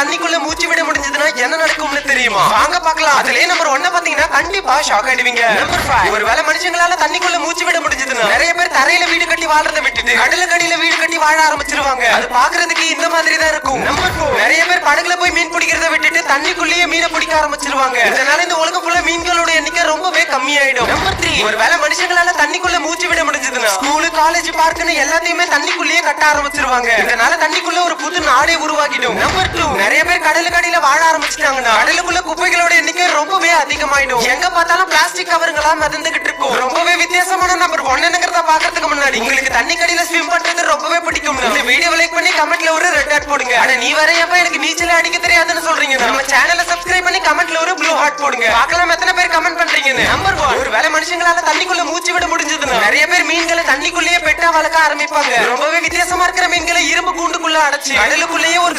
தண்ணிக்குள்ள மூச்சு விட முடிஞ்சதுன்னா என்ன நடக்கும்னு தெரியுமா? வாங்க பார்க்கலாம். அதுலயே நம்பர் ஒன்ன பாத்தீங்கன்னா கண்டிப்பா ஷாக் ஆயிடுவீங்க நம்பர் ஃபைவ் ஒருவேளை மனுஷங்களால தண்ணிக்குள்ள மூச்சு விட முடிஞ்சதுன்னா நிறைய பேர் தரையில வீடு கட்டி வாழ்றதை விட்டுட்டு கடலுக்கடியில வீடு கட்டி வாழ ஆரம்பிச்சிருவாங்க. அது பாக்குறதுக்கு இந்த மாதிரி தான் இருக்கும். நம்பர் ஃபோர் நிறைய பேர் படகுல போய் மீன் பிடிக்கிறத விட்டுட்டு தண்ணிக்குள்ளேயே மீனை பிடிக்க ஆரம்பிச்சிருவாங்க. இதனால இந்த உலகம் ஃபுல்லா மீன்களோட எண்ணிக்கை ரொம்பவே கம்மியாயிடும். நம்பர் த்ரீ ஒருவேளை மனுஷங்களால தண்ணிக்குள்ள மூச்சு விட முடிஞ்சதுன்னா ஸ்கூலு காலேஜ் பார்க்குன்னு எல்லாத்தையுமே தண்ணிக்குள்ளேயே கட்ட ஆரம்பிச்சிருவாங்க. இதனால தண்ணிக்குள்ள ஒரு புது நாடே உருவாக்கிடும் நம்பர் டூ நிறைய பேர் கடலுக்கு அடியில வாழ ஆரம்பிச்சிட்டாங்கன்னா கடலுக்குள்ள குப்பைகளோட எண்ணிக்கை ரொம்பவே அதிகமாயிடும். எங்க பார்த்தாலும் பிளாஸ்டிக் கவருங்களா மிதந்துகிட்டு இருக்கும். ரொம்பவே வித்தியாசமான நம்பர் ஒன்னுங்கிறத பாக்குறதுக்கு முன்னாடி உங்களுக்கு தண்ணி கடியில ஸ்விம் பண்றது ரொம்பவே பிடிக்கும் இந்த வீடியோ லைக் பண்ணி கமெண்ட்ல ஒரு ரெட் ஹார்ட் போடுங்க. ஆனா நீ வரையப்ப எனக்கு நீச்சல் அடிக்க தெரியாதுன்னு சொல்றீங்க. நம்ம சேனலை சப்ஸ்கிரைப் பண்ணி கமெண்ட்ல ஒரு ப்ளூ ஹார்ட் போடுங்க. பார்க்கலாம் எத்தனை பேர் கமெண்ட் நம்பர் ஒன் ஒரு வேலை மனுஷங்களால தண்ணிக்குள்ள மூச்சு விட முடிஞ்சதுன்னா? நிறைய பேர் மீன்களை தண்ணிக்குள்ளேயே பெட்டா வளர்க்க ஆரம்பிப்பாங்க. ரொம்பவே வித்தியாசமா இருக்கிற மீன்களை இரும்பு கூண்டுக்குள்ள அடைச்சு கடலுக்குள்ளேயே ஒரு